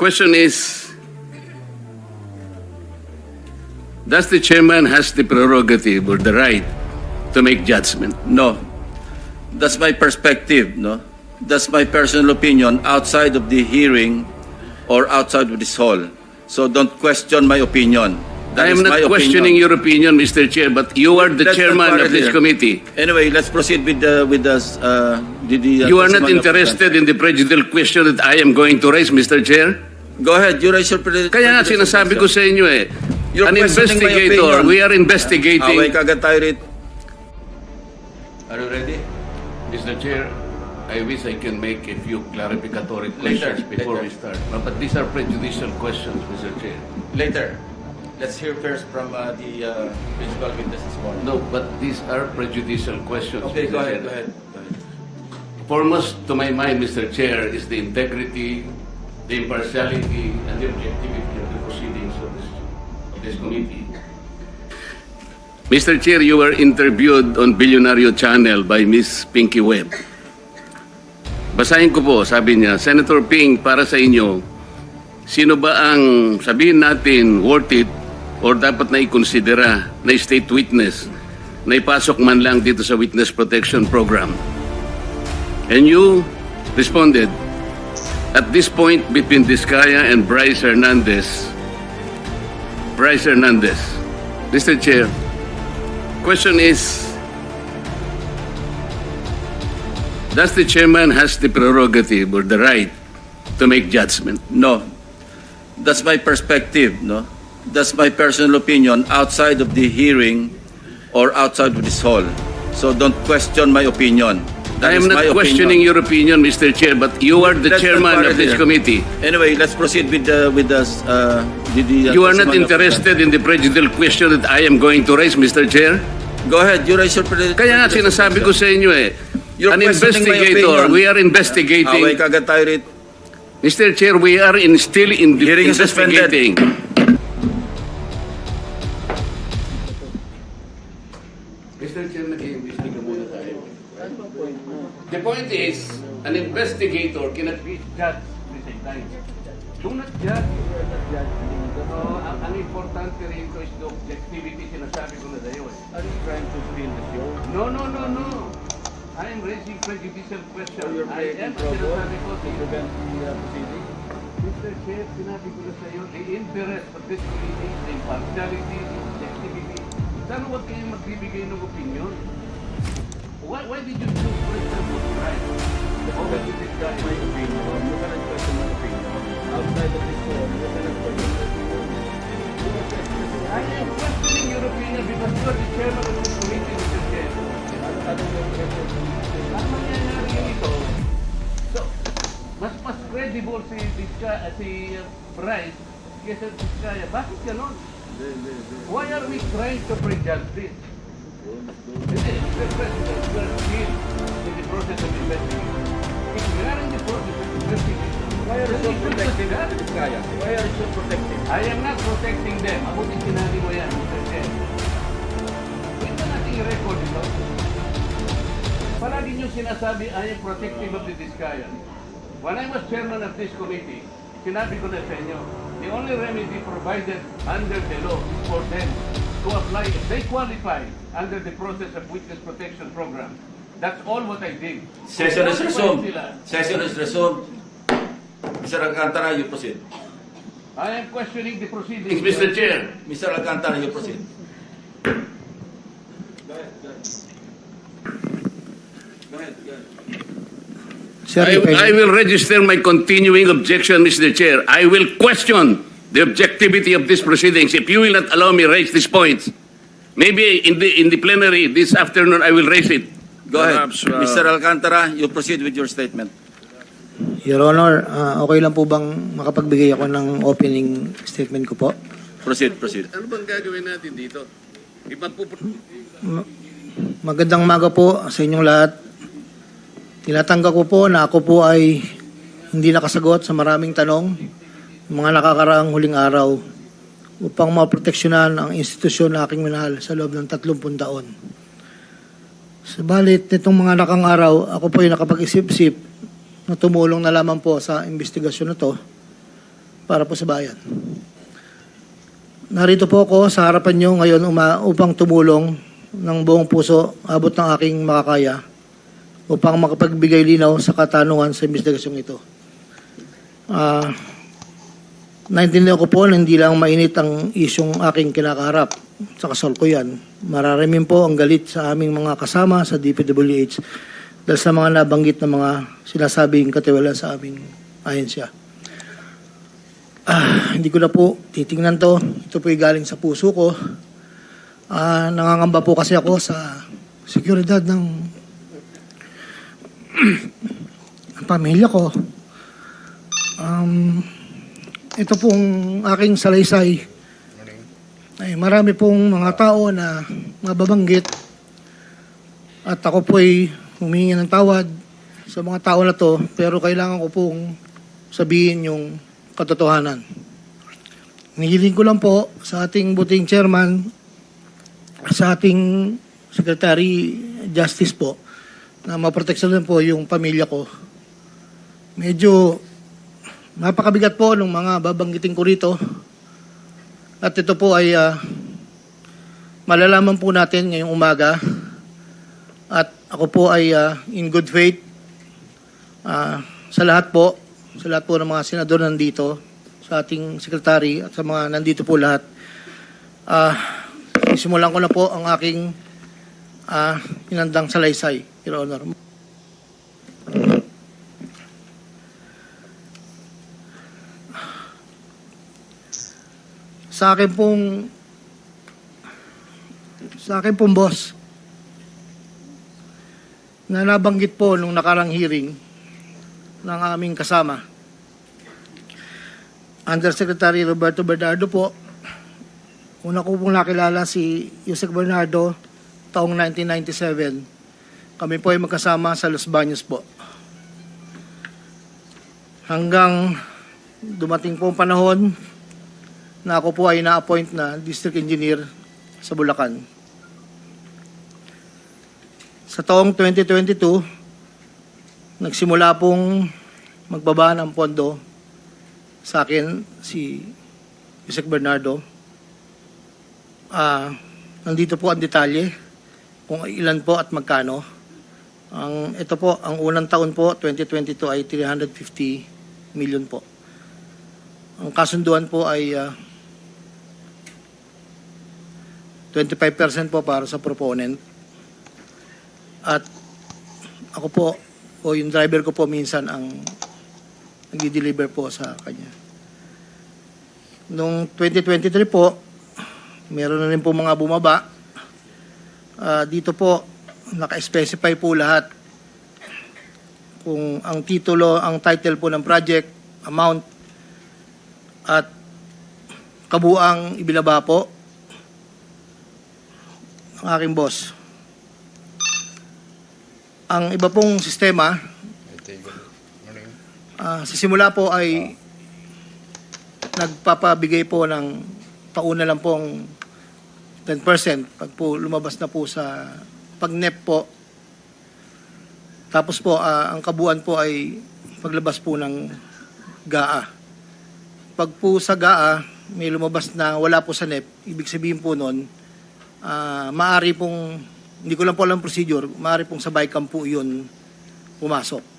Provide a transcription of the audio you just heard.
The question is, does the chairman has the prerogative or the right to make judgment? No. That's my perspective, no? That's my personal opinion outside of the hearing or outside of this hall. So don't question my opinion. That I am my not questioning opinion. your opinion, Mr. Chair, but you are the Let's chairman of this here. committee. Anyway, let's proceed with the with the uh, the, the uh, You are not testimony of the interested in the prejudicial question that I am going to raise, Mr. Chair? Go ahead, you raise your Kaya nga sinasabi ko sa inyo eh, You're an investigator, we are investigating. Away kagad tayo rito. Are you ready? Mr. Chair, I wish I can make a few clarificatory Later, questions before we later. start. No, But these are prejudicial questions, Mr. Chair. Later. Let's hear first from uh, the uh, principal witness this morning. No, but these are prejudicial questions. Okay, Mr. go ahead, Chair. go ahead. Go ahead. Foremost to my mind, Mr. Chair, is the integrity, the impartiality, and the objectivity of the proceedings of this, of this committee. Mr. Chair, you were interviewed on Billionario Channel by Miss Pinky Webb. Basahin ko po, sabi niya, Senator Ping, para sa inyo, sino ba ang sabihin natin worth it or dapat na ikonsidera na state witness na ipasok man lang dito sa Witness Protection Program? And you responded, at this point between Discaya and Bryce Hernandez, Bryce Hernandez, Mr. Chair, question is, does the chairman has the prerogative or the right to make judgment? No. That's my perspective, no? That's my personal opinion outside of the hearing or outside of this hall. So don't question my opinion. That I am not questioning opinion. your opinion, Mr. Chair, but you are the not chairman of this committee. Anyway, let's proceed with the with the uh, the, the uh, You are not interested in the prejudicial question that I am going to raise, Mr. Chair? Go ahead, you raise your pre- Kaya nga sinasabi ko sa inyo eh, You're an investigator, we are Away investigating. kagad tayo rito. Mr. Chair, we are in still in is suspended. The point is, an investigator cannot be judged at the same time. Do not judge. So, ang, ang importante rito is the objectivity, sinasabi ko na sa'yo eh. Are you trying to steal the show? No, no, no, no. I am raising prejudicial question. So you're I am, sinasabi ko to prevent the uh, proceeding? Mr. Chair, sinabi ko na sa iyo, the interest of this committee, the impartiality, the objectivity. Sana huwag kayong magbibigay ng opinion. Why, why did you choose, for example, right? Over to this guy, my opinion, you cannot question my opinion. Outside of this hall, you cannot question my opinion. Are I am questioning your opinion because you are the chairman of this committee, Mr. Chair. Anong yung question? Ang mangyayari ito, so, mas mas credible si Disca, si Bryce kaysa Discaya. Bakit ganon? Why are we trying to prejudge this? Hindi, Mr. President, of investigation. If we are in the investigation, Why are you so protective? Why are you so protective? I am not protecting them. Din sinabi mo yan, Mr. Chair. Pwede ba natin i-record ito? Palagi niyo sinasabi, I am protective of the Discayan. When I was chairman of this committee, sinabi ko na sa inyo, the only remedy provided under the law is for them to apply if they qualify under the process of witness protection program. That's all what I did. Session is resumed. Session is resumed. Mr. Alcantara, you proceed. I am questioning the proceedings, Mr. Chair. Mr. Alcantara, you proceed. Go ahead, go I- I will register my continuing objection, Mr. Chair. I will question the objectivity of these proceedings if you will not allow me raise these points. Maybe in the in the plenary this afternoon I will raise it. Go ahead. Perhaps, uh, Mr. Alcantara, you proceed with your statement. Your Honor, ah, okay lang po bang makapagbigay ako ng opening statement ko po? Proceed, proceed. Ano bang gagawin natin dito? Ipagpupro- Magandang maga po sa inyong lahat. Tinatanggap ko po na ako po ay hindi nakasagot sa maraming tanong ng mga nakakaraang huling araw upang maproteksyonan ang institusyon na aking minahal sa loob ng 30 taon. Subalit, nitong mga nakang araw, ako po ay nakapag-isip-isip na tumulong na lamang po sa investigasyon na to para po sa bayan. Narito po ako sa harapan nyo ngayon uma- upang tumulong ng buong puso, abot ng aking makakaya, upang makapagbigay linaw sa katanungan sa investigasyong ito. Ah, naintindihan ko po na hindi lang mainit ang isyong aking kinakaharap sa kasalkuyan. Mararamin po ang galit sa aming mga kasama sa DPWH dahil sa mga nabanggit na mga sinasabing katiwala sa aming ahensya. Ah, hindi ko na po titingnan to. Ito po galing sa puso ko. Ah, nangangamba po kasi ako sa seguridad ng ng pamilya ko. Um, ito pong aking salaysay. Ay, marami pong mga tao na mababanggit at ako po ay humingi ng tawad sa mga tao na to pero kailangan ko pong sabihin yung katotohanan. Nihiling ko lang po sa ating buting chairman, sa ating secretary justice po, na maproteksyonan po yung pamilya ko. Medyo napakabigat po ng mga babanggitin ko rito. At ito po ay ah, malalaman po natin ngayong umaga. At ako po ay ah, in good faith ah, sa lahat po, sa lahat po ng mga senador nandito, sa ating sekretary at sa mga nandito po lahat. Ah, simulan ko na po ang aking ah, pinandang salaysay, Your Honor. Sa akin pong sa akin pong boss na nabanggit po nung nakarang hearing ng aming kasama Undersecretary Roberto Bernardo po una ko pong nakilala si Yusek Bernardo taong 1997 kami po ay magkasama sa Los Baños po. Hanggang dumating po ang panahon na ako po ay na-appoint na district engineer sa Bulacan. Sa taong 2022, nagsimula pong magbaba ng pondo sa akin si Yusek Bernardo. Ah, nandito po ang detalye kung ilan po at magkano. Ang ito po, ang unang taon po 2022 ay 350 million po. Ang kasunduan po ay ah, 25% po para sa proponent. At ako po, o yung driver ko po minsan ang nag-deliver po sa kanya. Noong 2023 po, meron na rin po mga bumaba. Ah, dito po, naka-specify po lahat kung ang titulo, ang title po ng project, amount, at kabuang ibinaba po ang aking boss. Ang iba pong sistema, ah, sa simula po ay nagpapabigay po ng pauna lang pong 10% pag po lumabas na po sa pag-NEP po. Tapos po, ah, ang kabuuan po ay paglabas po ng GAA. Pag po sa GAA, may lumabas na wala po sa NEP, ibig sabihin po nun, ah maaari pong, hindi ko lang po alam procedure, maaari pong sa BICAM po yun pumasok.